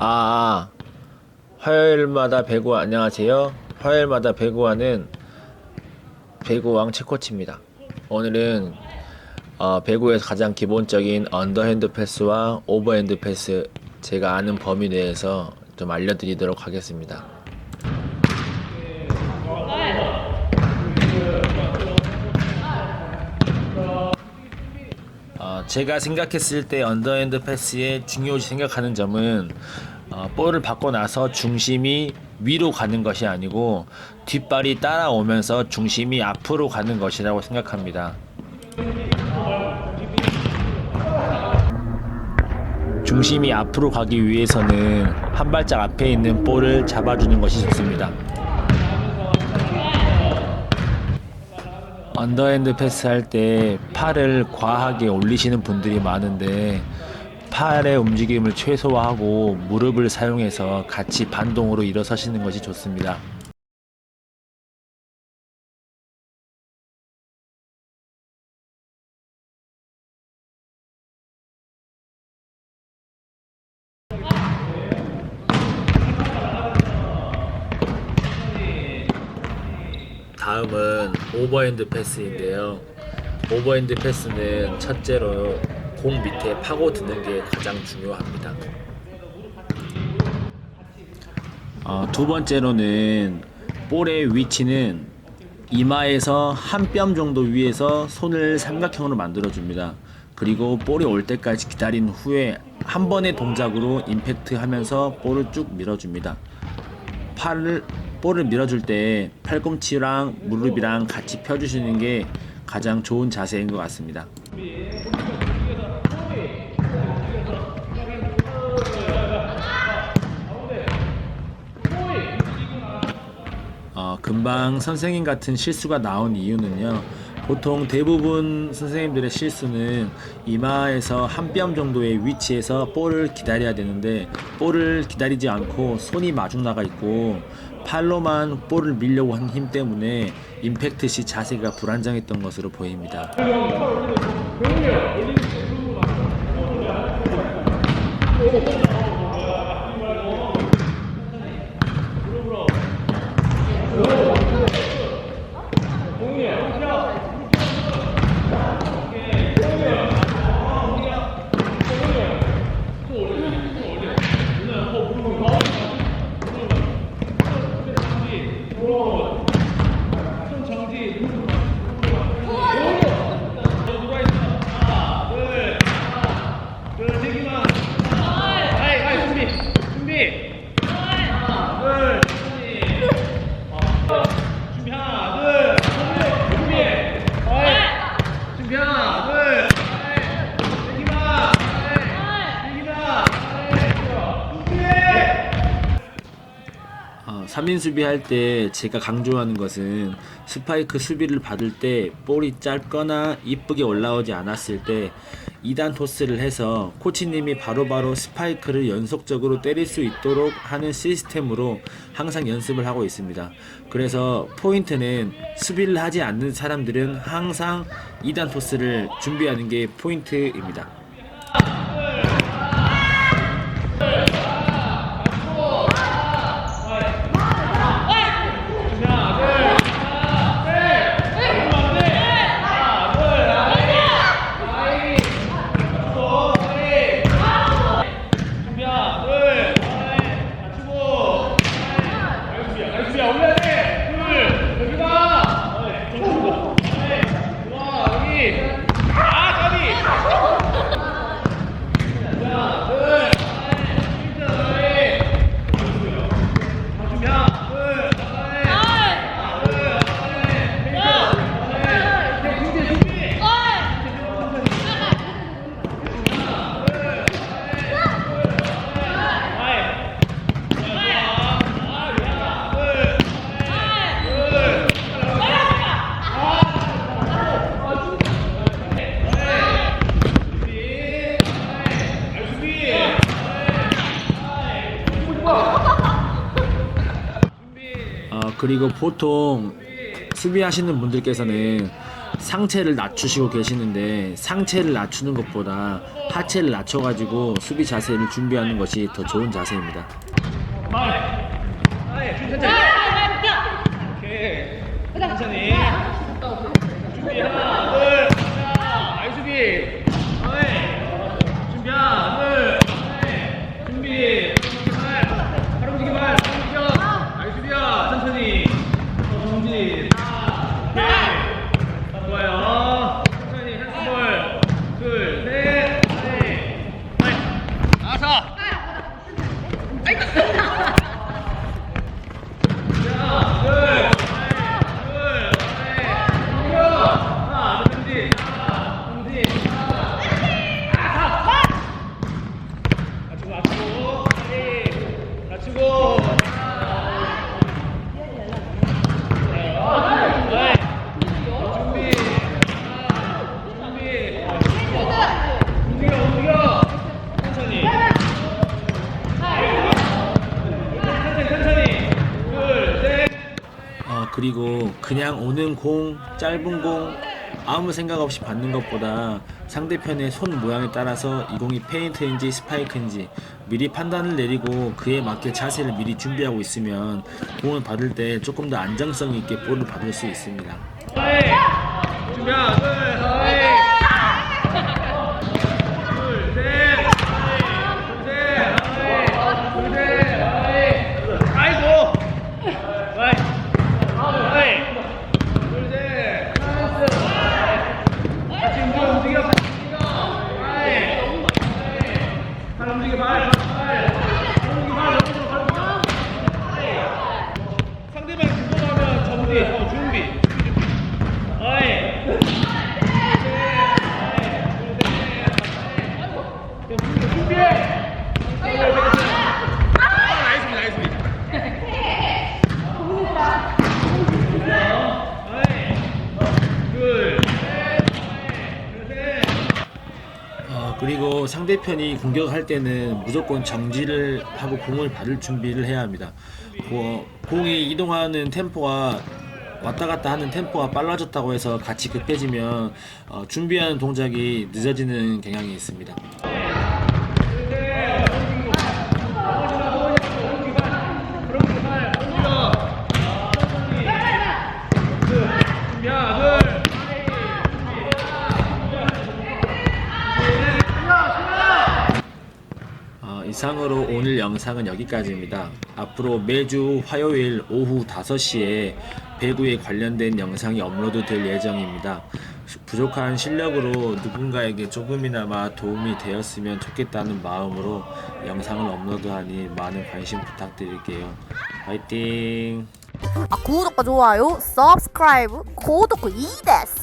아, 화요일마다 배구 안녕하세요. 화요일마다 배구하는 배구왕 최코치입니다. 오늘은 어, 배구에서 가장 기본적인 언더핸드 패스와 오버핸드 패스 제가 아는 범위 내에서 좀 알려드리도록 하겠습니다. 제가 생각했을 때 언더핸드 패스의 중요시 생각하는 점은 어, 볼을 받고 나서 중심이 위로 가는 것이 아니고 뒷발이 따라오면서 중심이 앞으로 가는 것이라고 생각합니다. 중심이 앞으로 가기 위해서는 한 발짝 앞에 있는 볼을 잡아주는 것이 좋습니다. 언더핸드 패스 할 때 팔을 과하게 올리시는 분들이 많은데 팔의 움직임을 최소화하고 무릎을 사용해서 같이 반동으로 일어서시는 것이 좋습니다. 다음은 오버핸드 패스인데요. 오버핸드 패스는 첫째로 공 밑에 파고 드는 게 가장 중요합니다. 어, 두 번째로는 볼의 위치는 이마에서 한 뼘 정도 위에서 손을 삼각형으로 만들어 줍니다. 그리고 볼이 올 때까지 기다린 후에 한 번의 동작으로 임팩트 하면서 볼을 쭉 밀어줍니다. 팔을 볼을 밀어줄 때 팔꿈치랑 무릎이랑 같이 펴주시는 게 가장 좋은 자세인 것 같습니다. 어, 금방 선생님 같은 실수가 나온 이유는요. 보통 대부분 선생님들의 실수는 이마에서 한 뼘 정도의 위치에서 볼을 기다려야 되는데 볼을 기다리지 않고 손이 마중 나가 있고 팔로만 볼을 밀려고 한 힘 때문에 임팩트 시 자세가 불안정했던 것으로 보입니다. 3인 수비할 때 제가 강조하는 것은 스파이크 수비를 받을 때 볼이 짧거나 이쁘게 올라오지 않았을 때 2단 토스를 해서 코치님이 바로바로 스파이크를 연속적으로 때릴 수 있도록 하는 시스템으로 항상 연습을 하고 있습니다. 그래서 포인트는 수비를 하지 않는 사람들은 항상 2단 토스를 준비하는 게 포인트입니다. 그리고 보통 수비하시는 분들께서는 상체를 낮추시고 계시는데 상체를 낮추는 것보다 하체를 낮춰가지고 수비 자세를 준비하는 것이 더 좋은 자세입니다. 오케이. 천천히. 준비 하나, 둘, 자, 아이 수비. 어이. 준비 하나, 둘, 어이. 준비. 움직이 발. 바로 움직이 발. 바로 움직여. 아이 수비야. 천천히. 어, 정지. 자, 오케이. 자, 좋아요. 천천히 한숨 볼. 둘, 셋, 넷. 아이. 나서. 천천히 둘셋 어, 그리고 그냥 오는 공, 짧은 공 아무 생각 없이 받는 것보다 상대편의 손 모양에 따라서 이 공이 페인트인지 스파이크인지 미리 판단을 내리고 그에 맞게 자세를 미리 준비하고 있으면 공을 받을 때 조금 더 안정성 있게 볼을 받을 수 있습니다. 하이 준비 하나 둘 하이 둘셋 둘셋 하이 둘셋 하이 아이고 하이 하이 둘셋 같이 움직여 움직여 같이 움직여 하이 발 움직여 발 발. 발 움직여 발 움직여 발 움직여 하이. 상대방이 들어가면 정지 어 준비 어이. 준비해. 아, 나이스, 나이스. 둘, 어, 그리고 상대편이 공격할 때는 무조건 정지를 하고 공을 받을 준비를 해야 합니다. 뭐, 공이 이동하는 템포가 왔다 갔다 하는 템포가 빨라졌다고 해서 같이 급해지면 어, 준비하는 동작이 늦어지는 경향이 있습니다. 준비 하나, 둘. 어, 이상으로 오늘 영상은 여기까지입니다. 앞으로 매주 화요일 오후 5시에 배구에 관련된 영상이 업로드 될 예정입니다. 부족한 실력으로 누군가에게 조금이나마 도움이 되었으면 좋겠다는 마음으로 영상을 업로드하니 많은 관심 부탁드릴게요. 화이팅! 아, 구독과 좋아요, 서브스크라이브, 고독 이です